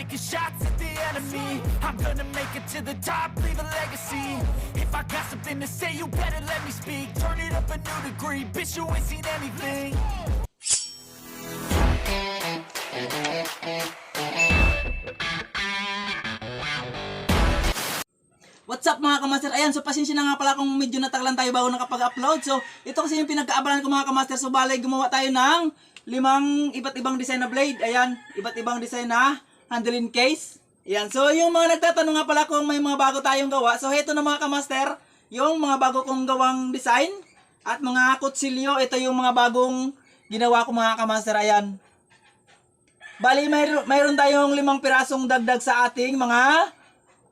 taking shots at the enemy. I'm gonna make it to the top, leave a legacy. If I got something to say, you better let me speak. Turn it up a new degree, bitch, you ain't seen anything. What's up mga kamaster? Ayan, so pasensya na nga pala kung medyo nataglan tayo bago nakapag-upload. So, ito kasi yung pinagkaabalan ko mga kamaster. So, balay gumawa tayo ng limang iba't ibang design na blade. Ayan, iba't ibang design na handling case. Ayan, so yung mga nagtatanong nga pala kung may mga bago tayong gawa. So, ito na mga kamaster, yung mga bago kong gawang design. At mga kutsilyo, ito yung mga bagong ginawa ko mga kamaster. Ayan, Bali, mayroon, mayroon tayong limang pirasong dagdag sa ating mga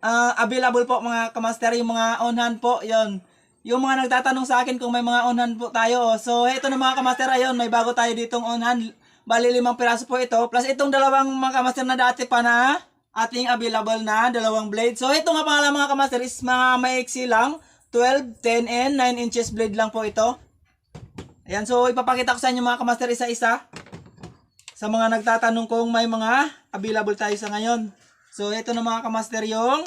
ah, available po mga kamaster, yung mga on-hand po, yon Yung mga nagtatanong sa akin kung may mga on-hand po tayo. So, ito na mga kamaster, ayun, may bago tayo ditong on-hand. Bali, limang piraso po ito. Plus, itong dalawang mga kamaster na dati pa na ating available na dalawang blade. So, ito nga pala mga kamaster is mga maiksi lang. 12, 10, and 9 inches blade lang po ito. Ayan, so ipapakita ko sa inyo mga kamaster isa-isa sa mga nagtatanong kung may mga available tayo sa ngayon. So, ito na mga kamaster yung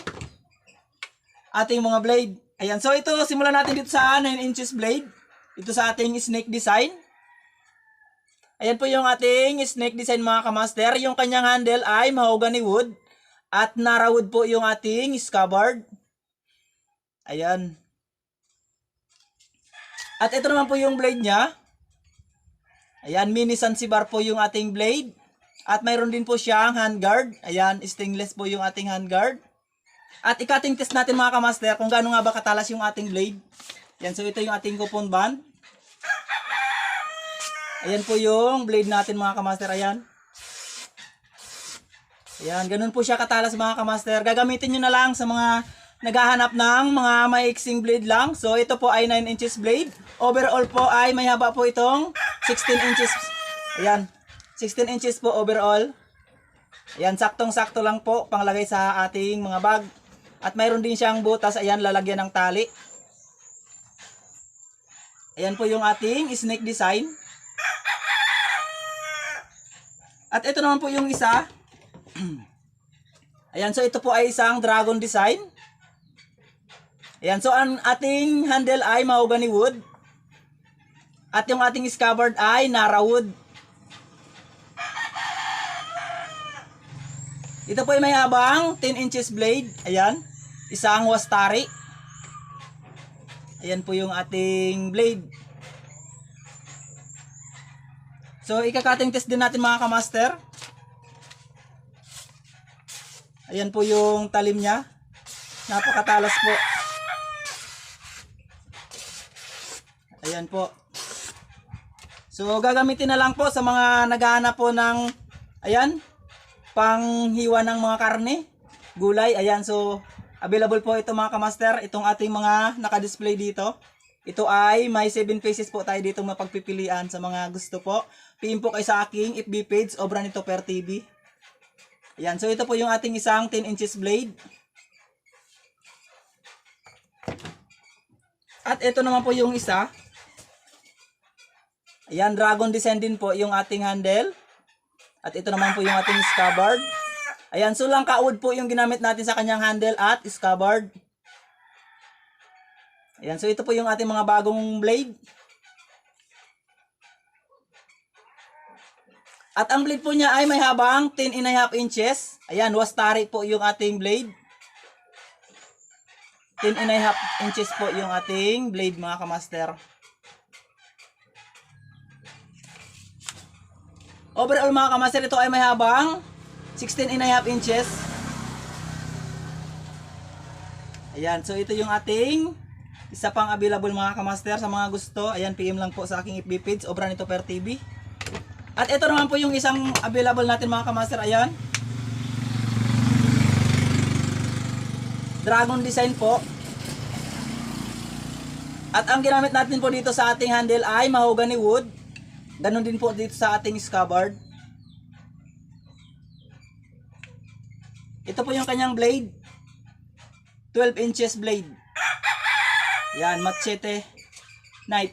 ating mga blade. Ayan, so ito, simulan natin dito sa 9 inches blade. Ito sa ating snake design. Ayan po yung ating snake design mga kamaster. Yung kanyang handle ay mahogany wood. At nara wood po yung ating scabbard. Ayan. At ito naman po yung blade niya. Ayan, mini Zanzibar po yung ating blade. At mayroon din po siyang handguard. Ayan, stainless po yung ating handguard. At ikating test natin mga kamaster kung gaano nga ba katalas yung ating blade. Ayan, so ito yung ating coupon band. Ayan po yung blade natin mga kamaster. Ayan. Ayan, ganun po siya katalas mga kamaster. Gagamitin nyo na lang sa mga naghahanap ng mga maiksing blade lang. So ito po ay 9 inches blade. Overall po ay may haba po itong 16 inches. Ayan, 16 inches po overall. Ayan, saktong-sakto lang po panglagay sa ating mga bag. At mayroon din siyang butas, ayan, lalagyan ng tali. Ayan po yung ating snake design. At ito naman po yung isa. Ayan, so ito po ay isang dragon design. Ayan, so ang ating handle ay mahogany wood. At yung ating scabbard ay nara wood. Ito po ay may habang 10 inches blade. Ayan, isang wastari. Ayan po yung ating blade. So, ikakating test din natin mga kamaster. Ayan po yung talim niya. Napakatalas po. Ayan po. So, gagamitin na lang po sa mga naghahanap po ng, ayan, panghiwa ng mga karne, gulay. Ayan, so, available po ito mga kamaster. Itong ating mga nakadisplay dito. Ito ay may 7 pieces po tayo dito mapagpipilian sa mga gusto po. PM po kayo sa aking FB page, Obra nito per TV. Ayan, so ito po yung ating isang 10 inches blade. At ito naman po yung isa. Ayan, dragon design din po yung ating handle. At ito naman po yung ating scabbard. Ayan, so lang kaud po yung ginamit natin sa kanyang handle at scabbard. Ayan, so ito po yung ating mga bagong blade. At ang blade po niya ay may habang 10 and a half inches. Ayan, wastari po yung ating blade. 10 and a half inches po yung ating blade mga kamaster. Overall mga kamaster, ito ay may habang 16 and a half inches. Ayan, so ito yung ating isa pang available mga kamaster sa mga gusto. Ayan, PM lang po sa aking FB page, Obra nito per TV. At ito naman po yung isang available natin mga kamaster. Ayan. Dragon design po. At ang ginamit natin po dito sa ating handle ay mahogany wood. Ganon din po dito sa ating scabbard. Ito po yung kanyang blade. 12 inches blade. Yan, machete knife.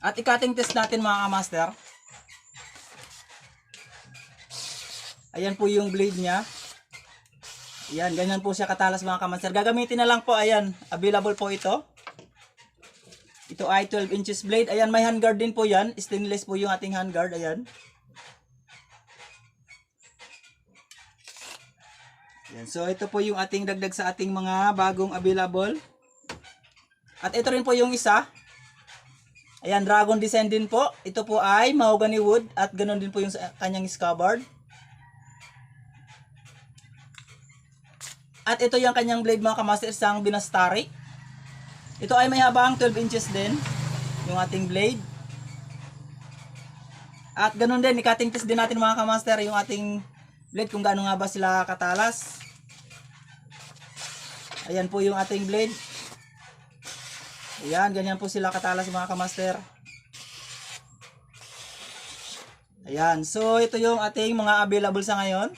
At ikating test natin mga kamaster. Ayan po yung blade niya. Ayan, ganyan po siya katalas mga kamaster. Gagamitin na lang po, ayan, available po ito. Ito ay 12 inches blade. Ayan, may handguard din po yan. Stainless po yung ating handguard, ayan. Ayan, so ito po yung ating dagdag sa ating mga bagong available. At ito rin po yung isa. Ayan, dragon design din po. Ito po ay mahogany wood at ganun din po yung kanyang scabbard. At ito yung kanyang blade mga kamaster, isang binastari. Ito ay may habang 12 inches din, yung ating blade. At ganun din, i-cutting test din natin mga kamaster, yung ating blade kung gaano nga ba sila katalas. Ayan po yung ating blade. Ayan, ganyan po sila katalas mga kamaster. Ayan, so ito yung ating mga available sa ngayon.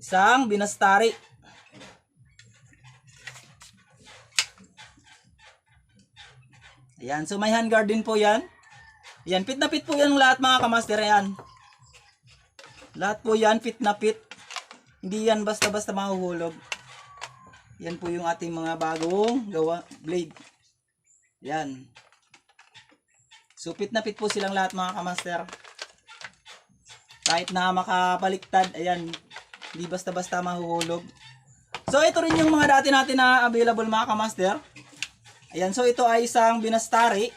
Isang binastari. Ayan, so may handguard din po yan. Ayan, fit na fit po yan lahat mga kamaster. Ayan. Lahat po yan, fit na fit. Hindi yan basta-basta mahuhulog. Yan po yung ating mga bagong gawa blade. Yan. So fit na fit po silang lahat mga kamaster. Kahit na makabaliktad, ayan, hindi basta-basta mahuhulog. So ito rin yung mga dati natin na available mga kamaster. Ayan, so ito ay isang binastari.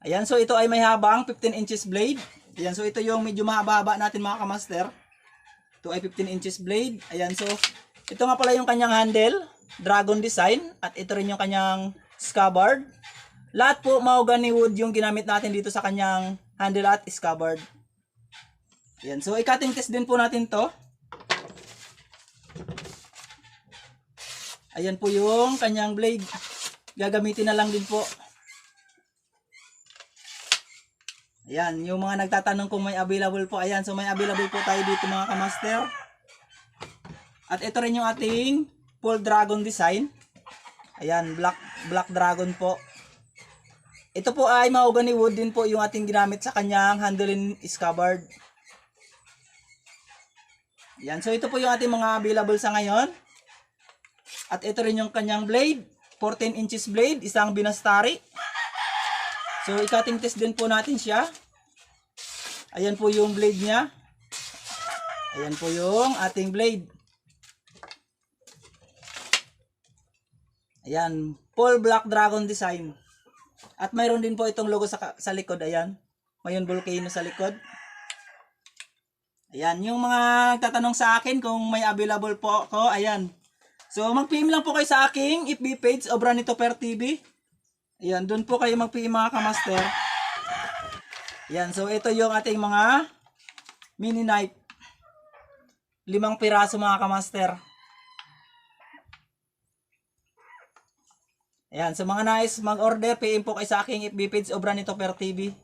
Ayan, so ito ay may habang 15 inches blade. Ayan, so ito yung medyo mahaba-haba natin mga kamaster. Ito ay 15 inches blade. Ayan, so ito nga pala yung kanyang handle, dragon design. At ito rin yung kanyang scabbard. Lahat po mahogany wood yung ginamit natin dito sa kanyang handle at scabbard. Ayan, so i-cutting test din po natin to. Ayan po yung kanyang blade. Gagamitin na lang din po. Ayan, yung mga nagtatanong kung may available po. Ayan, so may available po tayo dito mga kamaster. At ito rin yung ating full dragon design. Ayan, black black dragon po. Ito po ay mahogany wood din po yung ating ginamit sa kanyang handle and scabbard. Ayan, so ito po yung ating mga available sa ngayon. At ito rin yung kanyang blade. 14 inches blade, isang binastari. So, i-cutting test din po natin siya. Ayan po yung blade niya. Ayan po yung ating blade. Ayan, full black dragon design. At mayroon din po itong logo sa, sa likod. Ayan, mayon volcano sa likod. Ayan, yung mga nagtatanong sa akin kung may available po ako, ayan. So, mag-PM lang po kayo sa aking FB page, Obranito Per TV. Ayan, doon po kayo mag-PM mga kamaster. Ayan, so ito yung ating mga mini knife. Limang piraso mga kamaster. Ayan, sa mga nais mag-order, PM po kayo sa aking FB page, Obranito Per TV.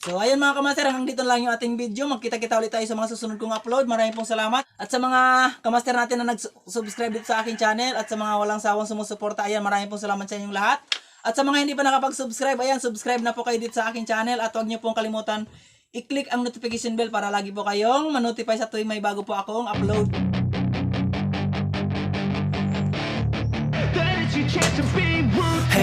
So, ayun mga kamaster, hanggang dito lang yung ating video. Magkita-kita ulit tayo sa mga susunod kong upload. Maraming pong salamat. At sa mga kamaster natin na nag-subscribe dito sa aking channel at sa mga walang sawang sumusuporta, ayan, maraming pong salamat sa inyong lahat. At sa mga hindi pa nakapag-subscribe, ayan, subscribe na po kayo dito sa aking channel at huwag niyo pong kalimutan i-click ang notification bell para lagi po kayong manotify sa tuwing may bago po akong upload.